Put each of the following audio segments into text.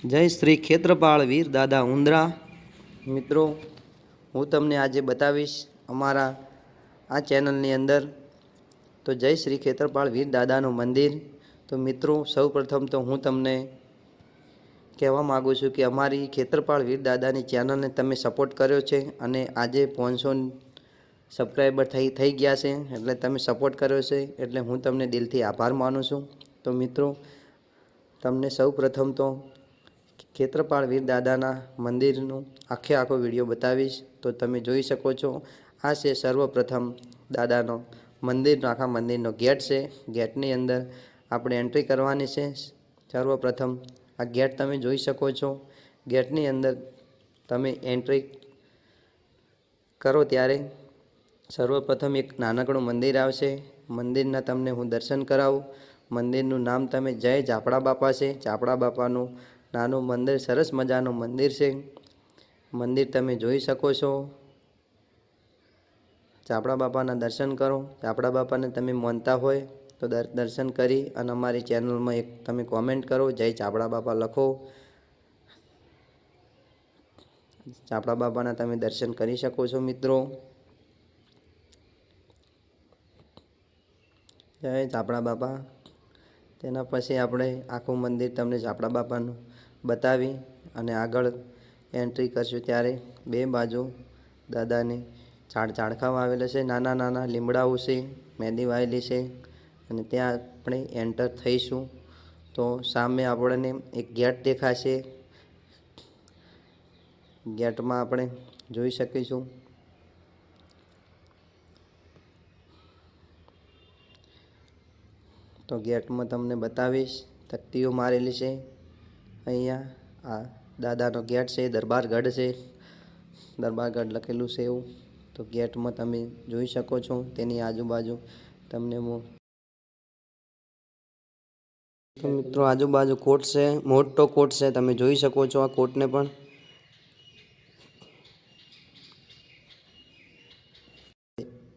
જય શ્રી ખેત્રપાળ વીર દાદા ઉંદરા. મિત્રો, હું તમને આજે બતાવીશ અમારા આ ચેનલની અંદર. તો જય શ્રી ખેત્રપાળ વીર દાદાનું મંદિર. તો મિત્રો સૌ પ્રથમ તો હું તમને કહેવા માગું છું કે અમારી ખેત્રપાળ વીર દાદાની ચેનલને તમે સપોર્ટ કર્યો છે અને આજે પાંચસો સબસ્ક્રાઈબર થઈ થઈ ગયા છે, એટલે તમે સપોર્ટ કર્યો છે, એટલે હું તમને દિલથી આભાર માનું છું. તો મિત્રો, તમને સૌ પ્રથમ તો ખેત્રપાળ વીર દાદાના મંદિરનું આખે આખો વીડિયો બતાવીશ. તો તમે જોઈ શકો છો, આ છે સર્વપ્રથમ દાદાનો મંદિરનો, આખા મંદિરનો ગેટ છે. ગેટની અંદર આપણે એન્ટ્રી કરવાની છે. સર્વપ્રથમ આ ગેટ તમે જોઈ શકો છો. ગેટની અંદર તમે એન્ટ્રી કરો ત્યારે સર્વપ્રથમ એક નાનકડું મંદિર આવશે. મંદિરના તમને હું દર્શન કરાવું. મંદિરનું નામ તમે જય ચાપડા બાપા છે. ચાપડા બાપાનું નાનું મંદિર, સરસ મજાનું મંદિર છે. મંદિર તમે જોઈ શકો છો. ચાપડા બાપાના દર્શન કરો. ચાપડા બાપાને તમે માનતા હોય તો દર્શન કરી અને અમારી ચેનલમાં એક તમે કોમેન્ટ કરો. જય ચાપડા બાપા લખો. ચાપડા બાપાના તમે દર્શન કરી શકો છો મિત્રો. જય ચાપડા બાપા. તેના પછી આપણે આખું મંદિર તમને ચાપડા બાપાનું બતાવી અને આગળ એન્ટ્રી કરશું ત્યારે બે બાજુ દાદાની ઝાડ ઝાડખાં આવેલા છે, નાના નાના લીમડાઓ છે મહેંદી વાયેલી છે અને ત્યાં આપણે એન્ટર થઈશું. તો સામે આપણને એક ગેટ દેખાશે. ગેટમાં આપણે જોઈ શકીશું. તો ગેટમાં તમને બતાવીશ, તકતીઓ મારેલી છે. અહીંયા આ દાદાનો ગેટ છે, દરબારગઢ છે. દરબારગઢ લખેલું છે એવું. તો ગેટમાં તમે જોઈ શકો છો, તેની આજુબાજુ તમને હું મિત્રો, આજુબાજુ કોટ છે, મોટો કોટ છે, તમે જોઈ શકો છો આ કોટને પણ.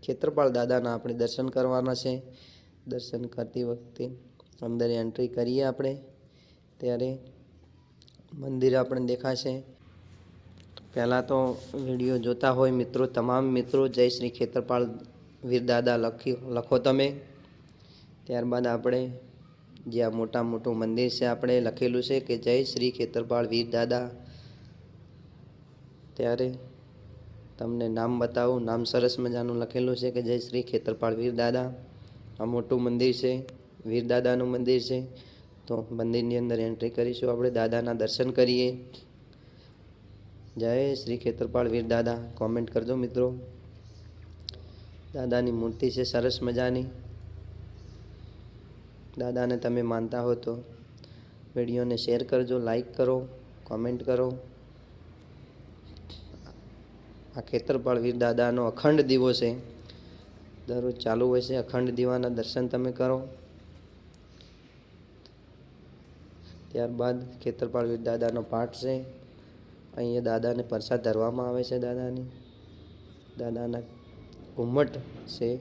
ખેતરપાળ દાદાના આપણે દર્શન કરવાના છે. દર્શન કરતી વખતે અંદર એન્ટ્રી કરીએ આપણે. ત્યારે મંદિર આપણે દેખાશે. પહેલાં તો વીડિયો જોતા હોય મિત્રો, તમામ મિત્રો, જય શ્રી ખેતરપાળ વીર દાદા લખ્યું લખો તમે. ત્યારબાદ આપણે જે આ મોટા મોટું મંદિર છે, આપણે લખેલું છે કે જય શ્રી ખેતરપાળ વીર દાદા ત્યારે તમને નામ બતાવું, નામ સરસ મજાનું લખેલું છે કે જય શ્રી ખેતરપાળ વીર દાદા આ મોટું મંદિર છે વીર દાદાનું મંદિર છે. તો મંદિરની અંદર એન્ટ્રી કરીશું. આપણે દાદાના દર્શન કરીએ. જય શ્રી ખેતરપાળ વીર દાદા. કોમેન્ટ કરજો મિત્રો. દાદાની મૂર્તિ છે સરસ મજાની. દાદાને તમે માનતા હો તો વિડીયોને શેર કરજો લાઈક કરો કોમેન્ટ કરો. આ ખેતરપાળ વીર દાદાનો અખંડ દીવો છે. દરરોજ ચાલુ હોય છે અખંડ દીવાના દર્શન તમે કરો. ત્યારબાદ ખેતરપાળ વીર દાદાનો પાઠ છે. અહીંયા દાદાને પ્રસાદ ધરવામાં આવે છે દાદાની. દાદાના ઘુમ્મટ છે.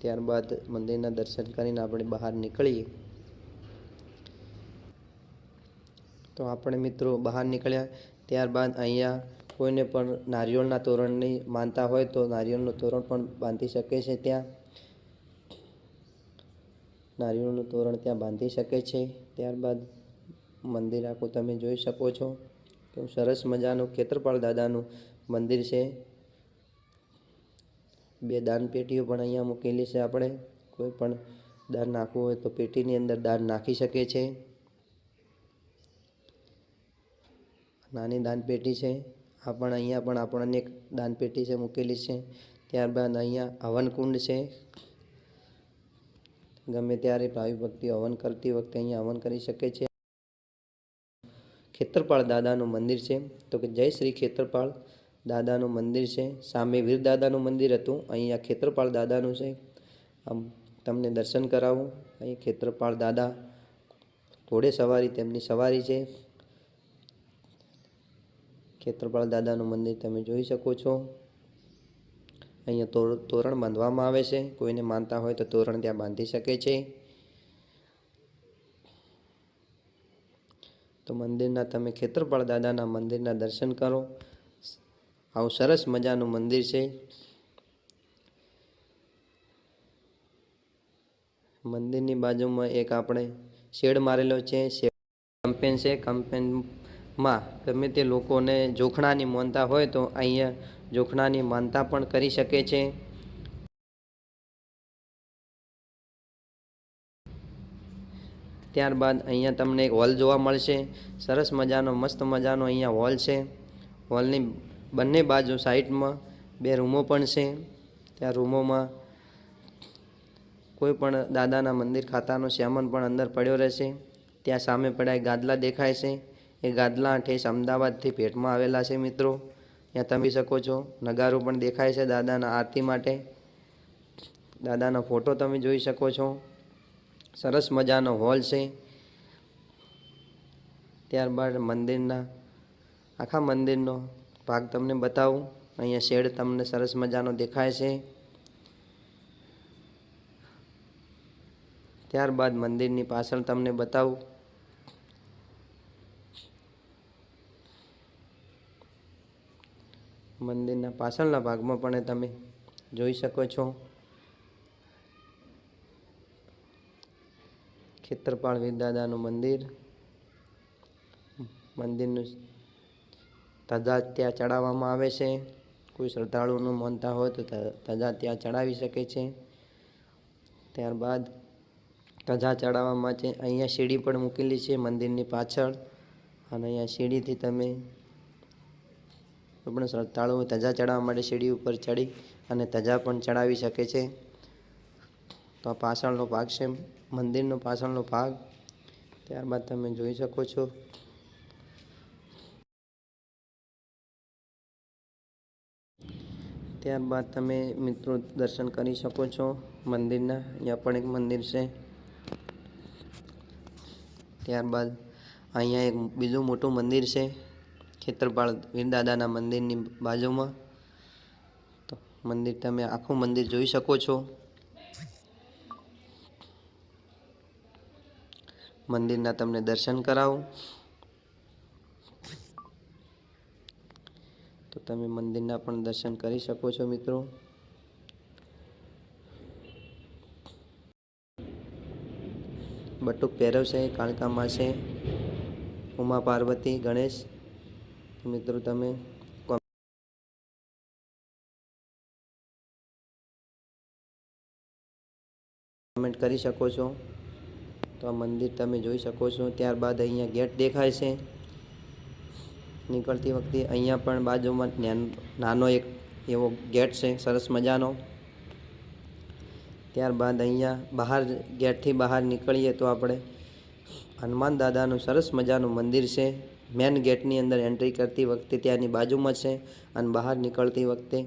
ત્યારબાદ મંદિરના દર્શન કરીને આપણે બહાર નીકળીએ. તો આપણે મિત્રો બહાર નીકળ્યા. ત્યારબાદ અહીંયા કોઈને પણ નારિયેળના તોરણની માનતા હોય તો નારિયેળનું તોરણ પણ બાંધી શકે છે ત્યાં. નારિયેળનું તોરણ ત્યાં બાંધી શકે છે. ત્યારબાદ મંદિર આખું તમે જોઈ શકો છો કેવું સરસ મજાનું ખેતરપાળ દાદાનું મંદિર છે. બે દાન પેટીઓ પણ અહીંયા મૂકેલી છે આપણે. કોઈ પણ દાન નાખવું હોય તો પેટીની અંદર દાન નાખી શકે છે. નાની દાનપેટી છે. આ પણ અહીંયા પણ આપણને એક દાનપેટી છે મૂકેલી છે. ત્યારબાદ અહીંયા હવનકુંડ છે. ગમે ત્યારે ભાવિ ભક્તિ હવન કરતી વખતે અહીંયા હવન કરી શકે છે. ખેતરપાળ દાદાનું મંદિર છે. તો કે જય શ્રી ખેતરપાળ દાદાનું મંદિર છે. સામે વીર દાદાનું મંદિર હતું. અહીંયા ખેતરપાળ દાદાનું છે. આમ તમને દર્શન કરાવું. અહીં ખેતરપાળ દાદા ઘોડે સવારી, તેમની સવારી છે. ખેતરપાળ દાદાનું મંદિર તમે જોઈ શકો છો. અહીંયા તોર- તોરણ બાંધવામાં આવે છે. કોઈને માનતા હોય તો તોરણ ત્યાં બાંધી શકે છે. તો મંદિરના, તમે ખેતરપાળ દાદાના મંદિરના દર્શન કરો. આવું સરસ મજાનું મંદિર છે. મંદિરની બાજુમાં એક આપણે શેડ મારેલો છે. કમ્પેન છે. કમ્પેનમાં ગમે તે લોકોને જોખણાની માનતા હોય તો અહીંયા જોખણાની માનતા પણ કરી શકે છે. ત્યારબાદ અહીંયા તમને એક હોલ જોવા મળશે. સરસ મજાનો, મસ્ત મજાનો અહીંયા હોલ છે. હોલની બંને બાજુ સાઈડમાં બે રૂમો પણ છે. ત્યાં રૂમોમાં કોઈ પણ દાદાના મંદિર ખાતાનો શ્યામન પણ અંદર પડ્યો રહેશે. ત્યાં સામે પડ્યા ગાદલા દેખાય છે. એ ગાદલા ઠેસ અમદાવાદથી ભેટમાં આવેલા છે મિત્રો. ત્યાં તમે શકો છો, નગારું પણ દેખાય છે દાદાના આરતી માટે. દાદાનો ફોટો તમે જોઈ શકો છો. સરસ મજાનો હોલ છે. ત્યારબાદ મંદિરના, આખા મંદિરનો ભાગ તમને બતાવું. અહીંયા શેડ તમને સરસ મજાનો દેખાય છે. ત્યારબાદ મંદિરની પાછળ તમને બતાવું. મંદિરના પાછળના ભાગમાં પણ તમે જોઈ શકો છો. ખેતરપાળ વીરદાદાનું મંદિર. મંદિરનું ધજા ત્યાં ચડાવવામાં આવે છે. કોઈ શ્રદ્ધાળુનું માનતા હોય તો ધજા ત્યાં ચડાવી શકે છે. ત્યારબાદ ધજા ચડાવવા માટે અહીંયા સીડી પણ મૂકેલી છે મંદિરની પાછળ. અને અહીંયા સીડીથી તમે કોઈ પણ શ્રદ્ધાળુઓ ધજા ચડાવવા માટે સીડી ઉપર ચડી અને ધજા પણ ચડાવી શકે છે. તો આ પાછળનો ભાગ છે, મંદિરનો પાછળનો ભાગ. ત્યારબાદ તમે જોઈ શકો છો. ત્યારબાદ તમે મિત્રો દર્શન કરી શકો છો મંદિરના, અહીંયા પણ એક મંદિર છે. ત્યારબાદ અહીંયા એક બીજું મોટું મંદિર છે. ખેતરપાળ વીરદાદાના મંદિરની બાજુમાં. તો મંદિર તમે આખું મંદિર જોઈ શકો છો. મંદિરના તમને દર્શન કરાવું. તો તમે મંદિરના પણ દર્શન કરી શકો છો મિત્રો. બટુક ભૈરવ છે કાળકામાં છે ઉમા પાર્વતી, ગણેશ. મિત્રો તમે કમેન્ટ કરી શકો છો. તો આ મંદિર તમે જોઈ શકો છો. ત્યારબાદ અહીંયા ગેટ દેખાય છે. નીકળતી વખતે અહીંયા પણ બાજુમાં નાનો એક એવો ગેટ છે. સરસ મજાનો. ત્યારબાદ અહીંયા બહાર ગેટથી બહાર નીકળીએ તો આપણે હનુમાન દાદાનું સરસ મજાનું મંદિર છે. મેન ગેટની અંદર એન્ટ્રી કરતી વખતે ત્યાંની બાજુમાં છે અને બહાર નીકળતી વખતે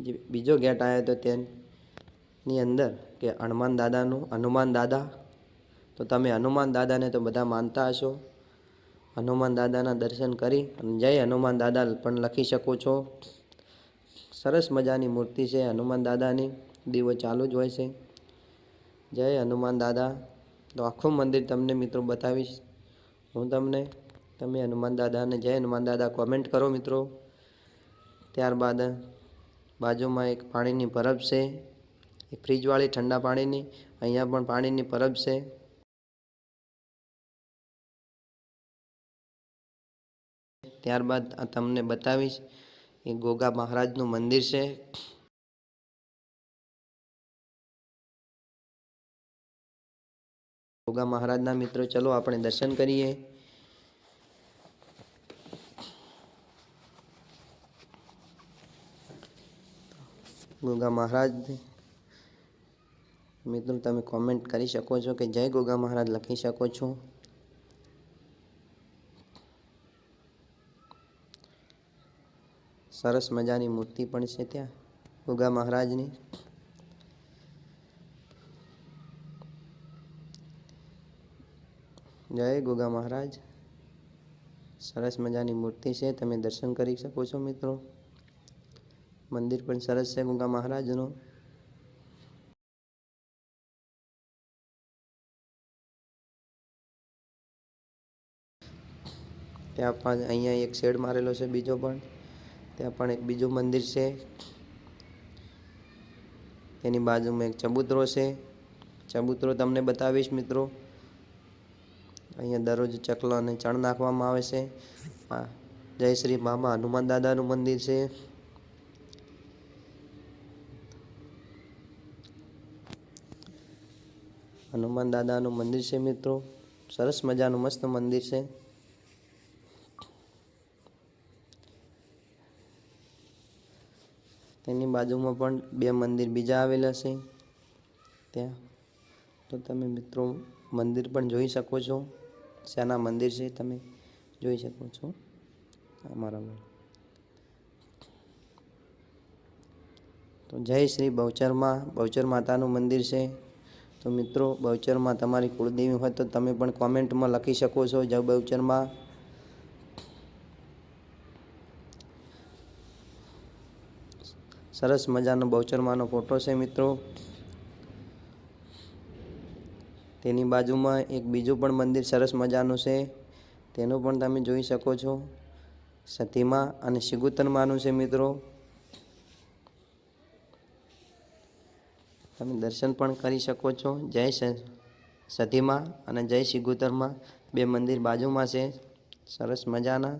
જે બીજો ગેટ આવ્યો તો તેની અંદર કે હનુમાન દાદાનું, હનુમાન દાદા. તો તમે હનુમાન દાદાને તો બધા માનતા હશો. હનુમાન દાદાના દર્શન કરી અને જય હનુમાન દાદા પણ લખી શકો છો. સરસ મજાની મૂર્તિ છે હનુમાન દાદાની. દીવો ચાલુ જ હોય છે. જય હનુમાન દાદા. તો આખું મંદિર તમને મિત્રો બતાવીશ. હું તમને તમે હનુમાન દાદાને જય હનુમાન દાદા કોમેન્ટ કરો મિત્રો. ત્યારબાદ બાજુમાં એક પાણીની પરબ છે. એક ફ્રીજવાળી ઠંડા પાણીની, અહીંયા પણ પાણીની પરબ છે. ત્યારબાદ આ તમને બતાવીશ, એ ગોગા મહારાજનું મંદિર છે. ગોગા મહારાજના મિત્રો, ચલો આપણે દર્શન કરીએ. ગોગા મહારાજ. મિત્રો, તમે કોમેન્ટ કરી શકો છો કે જય ગોગા મહારાજ લખી શકો છો. સરસ મજાની મૂર્તિ પણ છે ત્યાં, ગોગા મહારાજની. જય ગોગા મહારાજ. સરસ મજાની મૂર્તિ છે, તમે દર્શન કરી શકો છો, મિત્રો. મંદિર પણ સરસ છે ગુંગા મહારાજનું. ત્યાં પણ અહીંયા એક શેડ મારેલો છે બીજો પણ. ત્યાં પણ એક બીજું મંદિર છે. તેની બાજુમાં એક ચબૂતરો છે. ચબૂતરો તમને બતાવીશ મિત્રો. અહીંયા દરરોજ ચકલા અને ચણ નાખવામાં આવે છે. જય શ્રી મામા હનુમાન દાદાનું મંદિર છે. હનુમાન દાદાનું મંદિર છે મિત્રો. સરસ મજાનું મસ્ત મંદિર છે. તેની બાજુમાં પણ બે મંદિર બીજા આવેલા છે. ત્યાં. તો તમે મિત્રો મંદિર પણ જોઈ શકો છો. શાના મંદિર છે, તમે જોઈ શકો છો. અમારા તો જય શ્રી બહુચરમાં, બહુચર માતાનું મંદિર છે. તો મિત્રો, બહુચરમાં તમારી કુળદેવી હોય તો તમે પણ કોમેન્ટમાં લખી શકો છો. જય બહુચરમાં. સરસ મજાનો બહુચરમાનો ફોટો છે મિત્રો. તેની બાજુમાં એક બીજું પણ મંદિર સરસ મજાનું છે. તેનું પણ તમે જોઈ શકો છો. સતીમાં અને શિગુતનમાંનું છે મિત્રો. તમે દર્શન પણ કરી શકો છો. જય સધીમાં અને જય શિગુતરમાં બે મંદિર બાજુમાં છે. સરસ મજાના.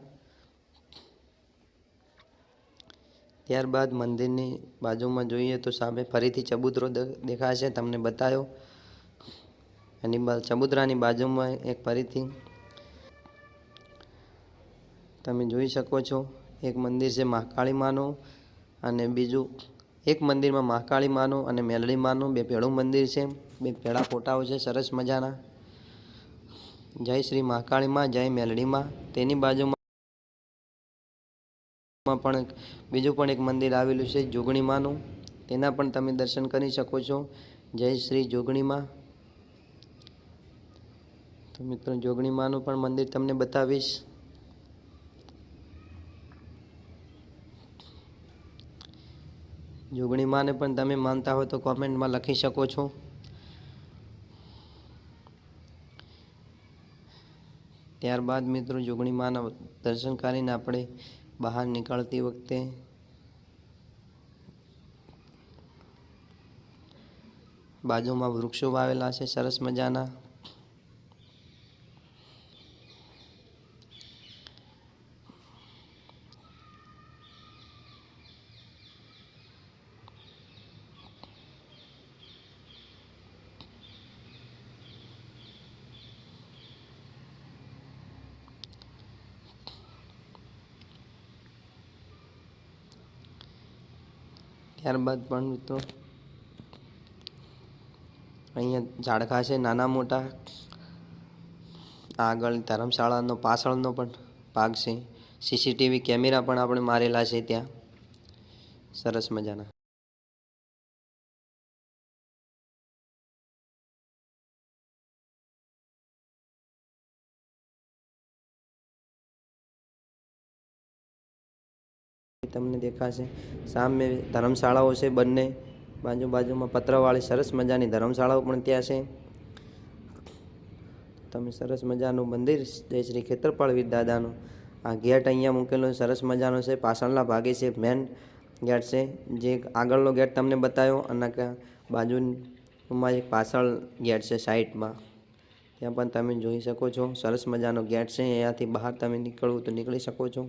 ત્યારબાદ મંદિરની બાજુમાં જોઈએ તો સામે ફરીથી ચબૂતરો દેખાશે. તમને બતાવ્યો બા ચબૂતરાની બાજુમાં એક ફરીથી તમે જોઈ શકો છો. એક મંદિર છે મહાકાળી માનું અને બીજું એક મંદિરમાં મહાકાળી માનું અને મેલડી માનું. બે ભેળું મંદિર છે, બે ભેળા ફોટાઓ છે, સરસ મજાના. જય શ્રી મહાકાળીમાં જય મેલડીમાં તેની બાજુમાં પણ બીજું પણ એક મંદિર આવેલું છે જોગણીમાનું તેના પણ તમે દર્શન કરી શકો છો. જય શ્રી જોગણીમાં તો મિત્રો જોગણીમાનું પણ મંદિર તમને બતાવીશ. જોગણીમાને પણ તમે માનતા હોય તો કોમેન્ટમાં લખી શકો છો. ત્યારબાદ મિત્રો જોગણી માના દર્શન કરીને આપણે બહાર નીકળતી વખતે બાજુમાં વૃક્ષો વાવેલા છે, સરસ મજાના. ત્યારબાદ પણ મિત્રો અહીંયા ઝાડખા છે, નાના મોટા. આગળ ધર્મશાળાનો પાછળનો પણ ભાગ છે. સીસીટીવી કેમેરા પણ આપણે મારેલા છે ત્યાં. સરસ મજાના. તમને દેખાશે. સામે ધર્મશાળાઓ છે બંને. બાજુ બાજુમાં પત્રવાળી સરસ મજાની ધર્મશાળાઓ પણ ત્યાં છે. તમે સરસ મજાનું મંદિર જય શ્રી ખેતરપાળ વીર દાદાનું આ ગેટ અહીંયા મૂકેલો સરસ મજાનો છે. પાછળના ભાગે છે મેન ગેટ છે. જે આગળનો ગેટ તમને બતાવ્યો અને બાજુમાં એક પાછળ ગેટ છે સાઈડમાં. ત્યાં પણ તમે જોઈ શકો છો. સરસ મજાનો ગેટ છે. અહીંયાથી બહાર તમે નીકળવું તો નીકળી શકો છો.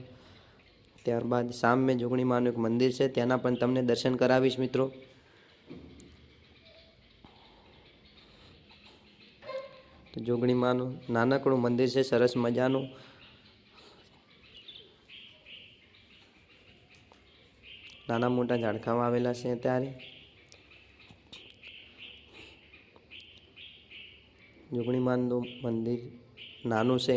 ત્યારબાદ સામે જોગણીમાનું એક મંદિર છે, ત્યાંના પણ તમને દર્શન કરાવીશ મિત્રો. તો નાનકડું મંદિર છે, સરસ મજાનું. નાના મોટા ઝાડખામાં આવેલા છે ત્યારે જોગણીમાનું મંદિર નાનું છે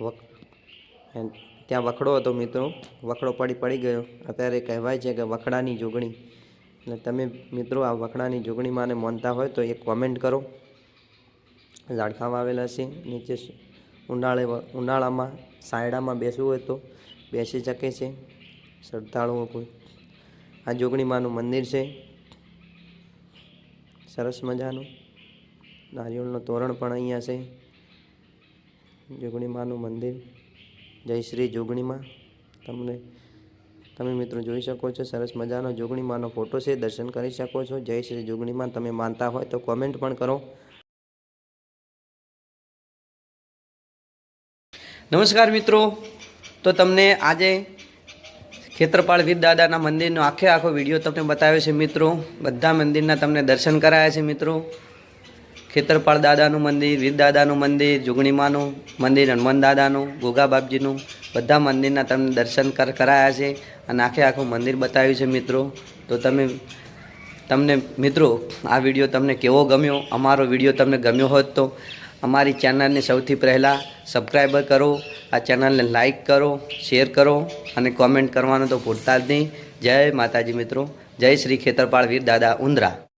વખ ત્યાં વખડો હતો મિત્રો. વખડો પડી પડી ગયો. અત્યારે કહેવાય છે કે વખડાની જોગણી. એટલે તમે મિત્રો આ વખડાની જોગણીમાંને માનતા હોય તો એક કોમેન્ટ કરો. ઝાડખાં આવેલા છે. નીચે ઉનાળે ઉનાળામાં સાયડામાં બેસવું હોય તો બેસી શકે છે. શ્રદ્ધાળુઓ કોઈ. આ જોગણીમાનું મંદિર છે. સરસ મજાનું. નારિયેળનું તોરણ પણ અહીંયા છે. જોગણીમાનું મંદિર. જય શ્રી જોગણીમાં. તમને, તમે મિત્રો જોઈ શકો છો, સરસ મજાનો જોગણીમાંનો ફોટો છે, દર્શન કરી શકો છો. જય શ્રી જોગણીમાં, તમે માનતા હોય તો કોમેન્ટ પણ કરો. નમસ્કાર મિત્રો, તો તમને આજે ખેતરપાળ વીર દાદાના મંદિરનો આખે આખો વીડિયો તમને બતાવ્યો છે મિત્રો. બધા મંદિરના તમને દર્શન કરાયા છે મિત્રો. ખેતરપાળ દાદાનું મંદિર, વીર દાદાનું મંદિર, જોગણીમાનું મંદિર, હનુમાન દાદાનું, ગોગા બાપજીનું બધા મંદિરના તમને દર્શન કર, કરાયા છે. અને આખે આખું મંદિર બતાવ્યું છે મિત્રો. તો તમે, તમને મિત્રો, આ વીડિયો તમને કેવો ગમ્યો? અમારો વીડિયો તમને ગમ્યો હોત તો અમારી ચેનલને સૌથી પહેલાં સબસ્ક્રાઈબર કરો, આ ચેનલને લાઈક કરો, શેર કરો અને કોમેન્ટ કરવાનું તો ભૂલતા જ નહીં. જય માતાજી મિત્રો. જય શ્રી ખેતરપાળ વીર દાદા ઉંદરા.